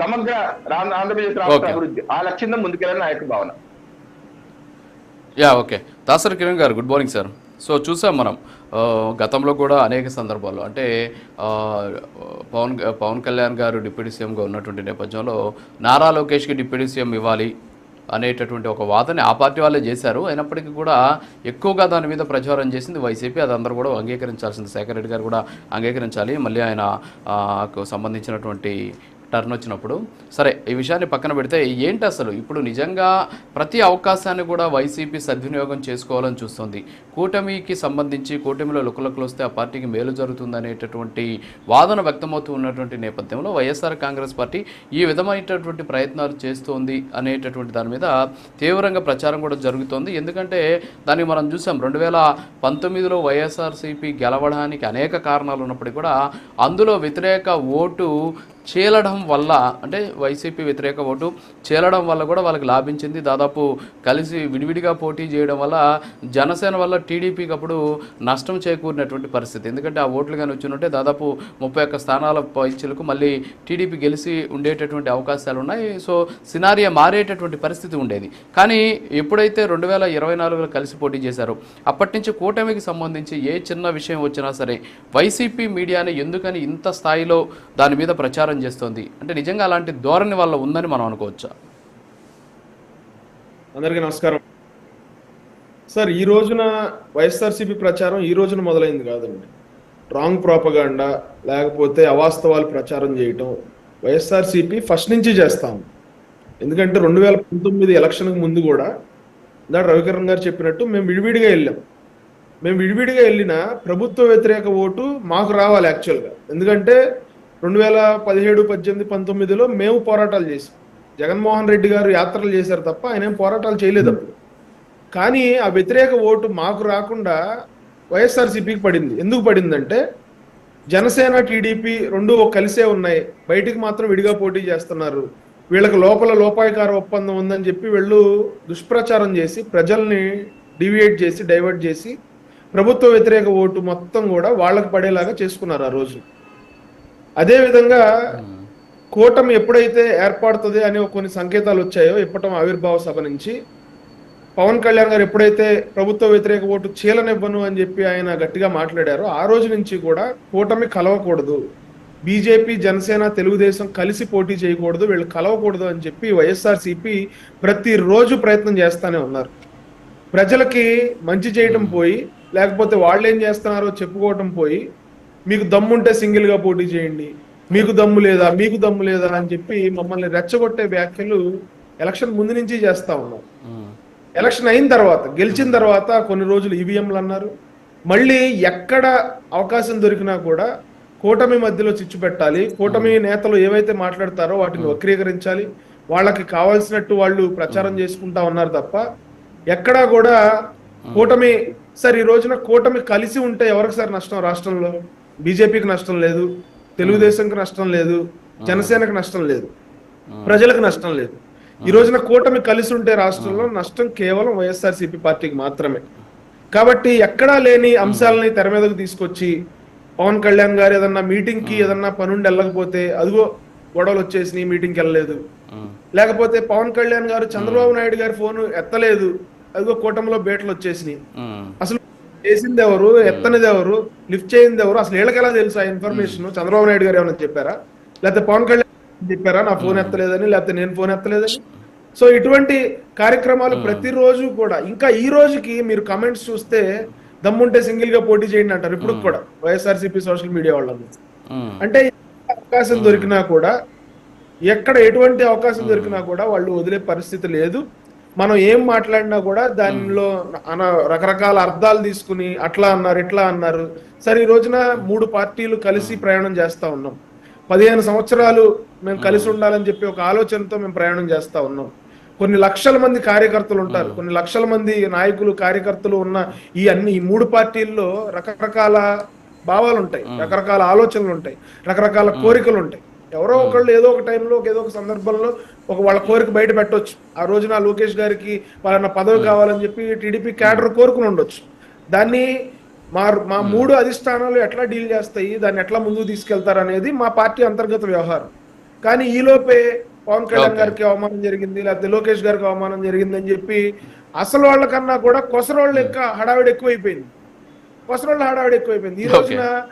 సమగ్ర ఆంధ్రప్రదేశ్ రాష్ట్ర. అభివృద్ధి. ఆ లక్ష్యంతో ముందుకెళ్ళాలని నా యొక్క భావన. Yeah okay. దాసరి కిరణ్ గారు గుడ్ మార్నింగ్ సార్. సో చూసాం మనం గతంలో కూడా అనేక సందర్భాల్లో అంటే పవన్ పవన్ కళ్యాణ్ గారు డిప్యూటీ సీఎంగా ఉన్నటువంటి నేపథ్యంలో నారా లోకేష్కి డిప్యూటీ సీఎం ఇవ్వాలి అనేటటువంటి ఒక వాదన ఆ పార్టీ వాళ్ళే చేశారు. అయినప్పటికీ కూడా ఎక్కువగా దాని మీద ప్రచారం చేసింది వైసీపీ. అది అందరూ కూడా అంగీకరించాల్సింది. శేఖర్ రెడ్డి గారు కూడా అంగీకరించాలి. మళ్ళీ ఆయన సంబంధించినటువంటి టర్న్ వచ్చినప్పుడు సరే ఈ విషయాన్ని పక్కన పెడితే ఏంటి అసలు? ఇప్పుడు నిజంగా ప్రతి అవకాశాన్ని కూడా వైసీపీ సద్వినియోగం చేసుకోవాలని చూస్తుంది. కూటమికి సంబంధించి కూటమిలో లుకలుకలు వస్తే ఆ పార్టీకి మేలు జరుగుతుంది అనేటటువంటి వాదన వ్యక్తమవుతూ ఉన్నటువంటి నేపథ్యంలో వైఎస్ఆర్ కాంగ్రెస్ పార్టీ ఈ విధమైనటువంటి ప్రయత్నాలు చేస్తోంది అనేటటువంటి దాని మీద తీవ్రంగా ప్రచారం కూడా జరుగుతోంది. ఎందుకంటే దాన్ని మనం చూసాం రెండు వేల పంతొమ్మిదిలో వైఎస్ఆర్సీపీ గెలవడానికి అనేక కారణాలు ఉన్నప్పటికీ కూడా అందులో వ్యతిరేక ఓటు చేలడం వల్ల అంటే వైసీపీ వ్యతిరేక ఓటు చేలడం వల్ల కూడా వాళ్ళకి లాభించింది. దాదాపు కలిసి విడివిడిగా పోటీ చేయడం వల్ల జనసేన వల్ల టీడీపీకి అప్పుడు నష్టం చేకూరినటువంటి పరిస్థితి. ఎందుకంటే ఆ ఓట్లు కానీ వచ్చినట్టే దాదాపు ముప్పై ఒక్క స్థానాల పైచులకు మళ్ళీ టీడీపీ గెలిచి ఉండేటటువంటి అవకాశాలు ఉన్నాయి. సో సినారియా మారేటటువంటి పరిస్థితి ఉండేది. కానీ ఎప్పుడైతే రెండు వేల ఇరవై నాలుగులో కలిసి పోటీ చేశారో అప్పటి నుంచి కూటమికి సంబంధించి ఏ చిన్న విషయం వచ్చినా సరే వైసీపీ మీడియాని ఎందుకని ఇంత స్థాయిలో దాని మీద ప్రచారం చేస్తోంది. అంటే నిజంగా అలాంటి ధోరణి వల్ల ఉందని మనం అనుకోవచ్చా? అందరికీ నమస్కారం. సార్ ఈ రోజున వైఎస్ఆర్సీపీ ప్రచారం ఈ రోజున మొదలైంది కాదండి. రాంగ్ ప్రాపగాండా లేకపోతే అవాస్తవాలు ప్రచారం చేయటం వైఎస్ఆర్సీపీ ఫస్ట్ నుంచి చేస్తాం. ఎందుకంటే రెండు వేల పంతొమ్మిది ఎలక్షన్కి ముందు కూడా ఇందాక రవికరణ్ గారు చెప్పినట్టు మేము విడివిడిగా వెళ్ళాం. మేము విడివిడిగా వెళ్ళిన ప్రభుత్వ వ్యతిరేక ఓటు మాకు రావాలి యాక్చువల్గా. ఎందుకంటే రెండు వేల పదిహేడు పద్దెనిమిది పంతొమ్మిదిలో మేము పోరాటాలు చేసాం జగన్మోహన్ రెడ్డి గారు యాత్రలు చేశారు తప్ప ఆయన ఏం పోరాటాలు చేయలేదు అప్పుడు. కానీ ఆ వ్యతిరేక ఓటు మాకు రాకుండా వైఎస్ఆర్సీపీకి పడింది. ఎందుకు పడిందంటే జనసేన టీడీపీ రెండు కలిసే ఉన్నాయి. బయటికి మాత్రం విడిగా పోటీ చేస్తున్నారు. వీళ్ళకి లోపల లోపాయకార ఒప్పందం ఉందని చెప్పి వీళ్ళు దుష్ప్రచారం చేసి ప్రజల్ని డివియేట్ చేసి డైవర్ట్ చేసి ప్రభుత్వ వ్యతిరేక ఓటు మొత్తం కూడా వాళ్ళకి పడేలాగా చేసుకున్నారు ఆ రోజు. అదేవిధంగా కూటమి ఎప్పుడైతే ఏర్పడుతుంది అని కొన్ని సంకేతాలు వచ్చాయో ఇప్పటం ఆవిర్భావ సభ నుంచి పవన్ కళ్యాణ్ గారు ఎప్పుడైతే ప్రభుత్వ వ్యతిరేక ఓటు చీలనివ్వను అని చెప్పి ఆయన గట్టిగా మాట్లాడారో ఆ రోజు నుంచి కూడా కూటమి కలవకూడదు. బీజేపీ జనసేన తెలుగుదేశం కలిసి పోటీ చేయకూడదు వీళ్ళు కలవకూడదు అని చెప్పి వైఎస్ఆర్సీపీ ప్రతిరోజు ప్రయత్నం చేస్తానే ఉన్నారు. ప్రజలకి మంచి చేయటం పోయి లేకపోతే వాళ్ళు ఏం చేస్తున్నారో చెప్పుకోవటం పోయి మీకు దమ్ముంటే సింగిల్గా పోటీ చేయండి. మీకు దమ్ము లేదా మీకు దమ్ము లేదా అని చెప్పి మమ్మల్ని రెచ్చగొట్టే వ్యాఖ్యలు ఎలక్షన్ ముందు నుంచి చేస్తా ఉన్నారు ఎలక్షన్ అయిన తర్వాత గెలిచిన తర్వాత కొన్ని రోజులు ఈవీఎంలు అన్నారు. మళ్ళీ ఎక్కడ అవకాశం దొరికినా కూడా కూటమి మధ్యలో చిచ్చు పెట్టాలి. కూటమి నేతలు ఏవైతే మాట్లాడతారో వాటిని వక్రీకరించాలి. వాళ్ళకి కావాల్సినట్టు వాళ్ళు ప్రచారం చేసుకుంటా ఉన్నారు తప్ప ఎక్కడా కూడా కూటమి సార్ ఈ రోజున కూటమి కలిసి ఉంటే ఎవరికి సార్ నష్టం రాష్ట్రంలో? బీజేపీకి నష్టం లేదు తెలుగుదేశంకి నష్టం లేదు జనసేనకి నష్టం లేదు ప్రజలకు నష్టం లేదు. ఈ రోజున కూటమి కలిసి ఉంటే రాష్ట్రంలో నష్టం కేవలం వైఎస్ఆర్సీపీ పార్టీకి మాత్రమే. కాబట్టి ఎక్కడా లేని అంశాలని తెర మీదకు తీసుకొచ్చి పవన్ కళ్యాణ్ గారు ఏదన్నా మీటింగ్కి ఏదన్నా పనుండి వెళ్ళకపోతే అదిగో గొడవలు వచ్చేసి మీటింగ్కి వెళ్ళలేదు. లేకపోతే పవన్ కళ్యాణ్ గారు చంద్రబాబు నాయుడు గారి ఫోన్ ఎత్తలేదు అదిగో కూటమిలో బేటలు వచ్చేసినాయి. అసలు చేసింది ఎవరు ఎత్తనిది ఎవరు లిఫ్ట్ చేయింది ఎవరు అసలు వీళ్ళకి ఎలా తెలుసు ఆ ఇన్ఫర్మేషన్ చంద్రబాబు నాయుడు గారు ఏమైనా చెప్పారా? లేకపోతే పవన్ కళ్యాణ్ చెప్పారా? నా ఫోన్ ఎత్తలేదని లేకపోతే నేను ఫోన్ ఎత్తలేదని? సో ఇటువంటి కార్యక్రమాలు ప్రతిరోజు కూడా ఇంకా ఈ రోజుకి మీరు కమెంట్స్ చూస్తే దమ్ముంటే సింగిల్గా పోటీ చేయండి అంటారు ఇప్పుడు కూడా వైఎస్ఆర్సీపీ సోషల్ మీడియా వాళ్ళని. అంటే అవకాశం దొరికినా కూడా ఎక్కడ ఎటువంటి అవకాశం దొరికినా కూడా వాళ్ళు వదిలే పరిస్థితి లేదు. మనం ఏం మాట్లాడినా కూడా దానిలో అన రకరకాల అర్థాలు తీసుకుని అట్లా అన్నారు ఇట్లా అన్నారు. సరే ఈ రోజున మూడు పార్టీలు కలిసి ప్రయాణం చేస్తా ఉన్నాం. పదిహేను సంవత్సరాలు మేము కలిసి ఉండాలని చెప్పి ఒక ఆలోచనతో మేము ప్రయాణం చేస్తా ఉన్నాం. కొన్ని లక్షల మంది కార్యకర్తలు ఉంటారు కొన్ని లక్షల మంది నాయకులు కార్యకర్తలు ఉన్న ఈ అన్ని ఈ మూడు పార్టీల్లో రకరకాల భావాలు ఉంటాయి రకరకాల ఆలోచనలు ఉంటాయి రకరకాల కోరికలు ఉంటాయి ఎవరో ఒకళ్ళు ఏదో ఒక టైంలో ఏదో ఒక సందర్భంలో ఒక వాళ్ళ కోరిక బయట పెట్టొచ్చు. ఆ రోజున లోకేష్ గారికి వాళ్ళ పదవి కావాలని చెప్పి టీడీపీ క్యాడర్ కోరుకుని ఉండొచ్చు. దాన్ని మా మా మూడు అధిష్టానాలు ఎట్లా డీల్ చేస్తాయి దాన్ని ఎట్లా ముందుకు తీసుకెళ్తారు అనేది మా పార్టీ అంతర్గత వ్యవహారం. కానీ ఈ లోపే పవన్ కళ్యాణ్. గారికి అవమానం జరిగింది లేకపోతే లోకేష్ గారికి అవమానం జరిగింది అని చెప్పి అసలు వాళ్ళకన్నా కూడా కొసరోళ్ళు ఇంకా హడావిడి ఎక్కువైపోయింది. కొసరోళ్ళ హడావిడి ఎక్కువైపోయింది. ఈ. రోజున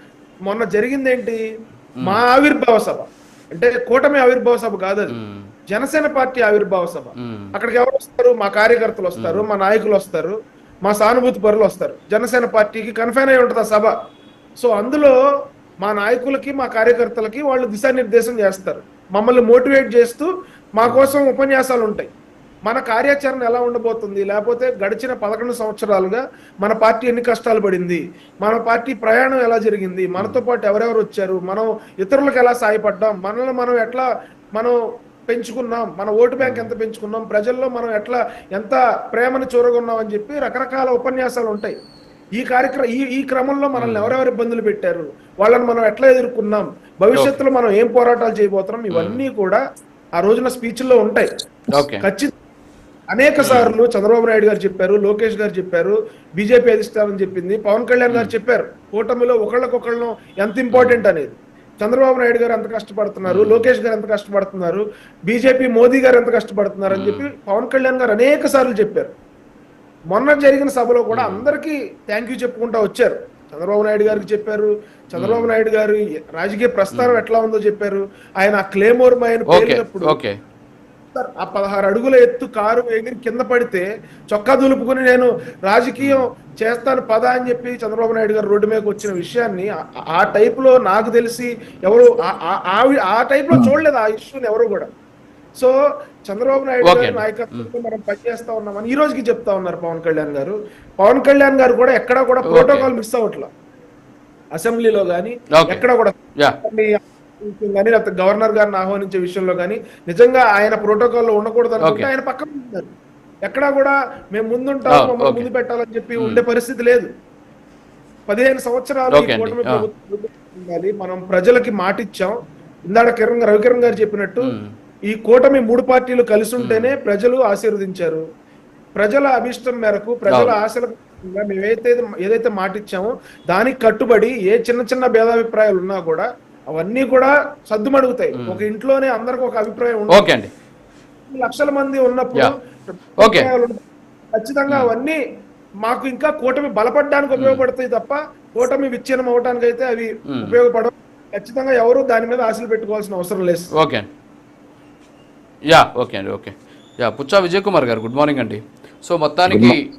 మొన్న జరిగింది ఏంటి మా ఆవిర్భావ సభ. అంటే కూటమి ఆవిర్భావ సభ కాదు అది. జనసేన పార్టీ ఆవిర్భావ సభ. అక్కడికి ఎవరు వస్తారు? మా కార్యకర్తలు వస్తారు మా నాయకులు వస్తారు మా సానుభూతి పరులు వస్తారు. జనసేన పార్టీకి కన్ఫైన్ అయి ఉంటుంది ఆ సభ. సో అందులో మా నాయకులకి మా కార్యకర్తలకి వాళ్ళు దిశానిర్దేశం చేస్తారు. మమ్మల్ని మోటివేట్ చేస్తూ మా కోసం ఉపన్యాసాలు ఉంటాయి. మన కార్యాచరణ ఎలా ఉండబోతుంది? లేకపోతే గడిచిన పదకొండు సంవత్సరాలుగా మన పార్టీ ఎన్ని కష్టాలు పడింది? మన పార్టీ ప్రయాణం ఎలా జరిగింది? మనతో పాటు ఎవరెవరు వచ్చారు? మనం ఇతరులకు ఎలా సాయపడ్డాం? మనల్ని మనం ఎట్లా మనం పెంచుకున్నాం? మన ఓటు బ్యాంక్ ఎంత పెంచుకున్నాం? ప్రజల్లో మనం ఎట్లా ఎంత ప్రేమను చూరగొన్నాం అని చెప్పి రకరకాల ఉపన్యాసాలు ఉంటాయి. ఈ కార్యక్రమం ఈ ఈ క్రమంలో మనల్ని ఎవరెవరు ఇబ్బందులు పెట్టారు? వాళ్ళని మనం ఎట్లా ఎదుర్కొన్నాం? భవిష్యత్తులో మనం ఏం పోరాటాలు చేయబోతున్నాం? ఇవన్నీ కూడా ఆ రోజున స్పీచ్ల్లో ఉంటాయి. ఖచ్చితంగా అనేక సార్లు చంద్రబాబు నాయుడు గారు చెప్పారు లోకేష్ గారు చెప్పారు బీజేపీ అధిష్టానం చెప్పింది పవన్ కళ్యాణ్ గారు చెప్పారు. కూటమిలో ఒకళ్ళకొకళ్ళను ఎంత ఇంపార్టెంట్ అనేది. చంద్రబాబు నాయుడు గారు ఎంత కష్టపడుతున్నారు లోకేష్ గారు ఎంత కష్టపడుతున్నారు బీజేపీ మోదీ గారు ఎంత కష్టపడుతున్నారు అని చెప్పి పవన్ కళ్యాణ్ గారు అనేక సార్లు చెప్పారు. మొన్న జరిగిన సభలో కూడా అందరికీ థ్యాంక్ యూ చెప్పుకుంటా వచ్చారు. చంద్రబాబు నాయుడు గారికి చెప్పారు చంద్రబాబు నాయుడు గారు రాజకీయ ప్రస్థానం ఎట్లా ఉందో చెప్పారు. ఆయన క్లేమోర్ ఆయన సార్, ఆ పదహారు అడుగుల ఎత్తు కారు ఎగిరి కింద పడితే చొక్కా దులుపుకుని నేను రాజకీయం చేస్తాను పద అని చెప్పి చంద్రబాబు నాయుడు గారు రోడ్డు మీదకి వచ్చిన విషయాన్ని ఆ- ఆ టైప్లో నాకు తెలిసి ఎవరు ఆ- ఆ- ఆ- ఆ టైప్లో చూడలేదు ఆ ఇష్యూని ఎవరు కూడా. సో చంద్రబాబు నాయుడు. గారి నాయకత్వంలో మనం పనిచేస్తా ఉన్నామని ఈ రోజుకి చెప్తా ఉన్నారు పవన్ కళ్యాణ్ గారు. పవన్ కళ్యాణ్ గారు కూడా ఎక్కడా కూడా ప్రోటోకాల్ మిస్ అవ్వట్లా. అసెంబ్లీలో గానీ Okay. ఎక్కడ కూడా కానీ లేకపోతే గవర్నర్ గారిని ఆహ్వానించే విషయంలో కానీ నిజంగా ఆయన ప్రోటోకాల్లో ఉండకూడదు అనుకుంటే. ఆయన పక్కన ఉంటున్నారు ఎక్కడా కూడా మేము ముందుంటాం మమ్మల్ని. ముందు పెట్టాలని చెప్పి ఉండే పరిస్థితి లేదు పదిహేను సంవత్సరాలు. కూటమి. ప్రభుత్వం ఉండాలి మనం ప్రజలకి మాటిచ్చాం ఇందాక కిరణ్ రవికిరణ్ గారు చెప్పినట్టు. ఈ కూటమి మూడు పార్టీలు కలిసి ఉంటేనే ప్రజలు ఆశీర్వదించారు ప్రజల అభిష్టం మేరకు ప్రజల. ఆశలకు అనుగుణంగా మేమైతే ఏదైతే మాట ఇచ్చామో దానికి కట్టుబడి ఏ చిన్న చిన్న భేదాభిప్రాయాలు ఉన్నా కూడా అవన్నీ కూడా సద్దుమడుగుతాయి. ఒక ఇంట్లోనే అందరికి ఒక అభిప్రాయం ఓకే అండి. లక్షల మంది ఉన్నప్పుడు. ఖచ్చితంగా అవన్నీ మాకు ఇంకా కూటమి బలపడడానికి ఉపయోగపడతాయి తప్ప కూటమి విచ్ఛిన్నం అవడానికి అయితే అవి. ఉపయోగపడవు. ఖచ్చితంగా ఎవరు దాని మీద ఆశలు పెట్టుకోవాల్సిన అవసరం లేదు. ఓకే అండి. యా ఓకే అండి ఓకే. యా పుచ్చా విజయ్ కుమార్ గారు గుడ్ మార్నింగ్ అండి. సో మొత్తానికి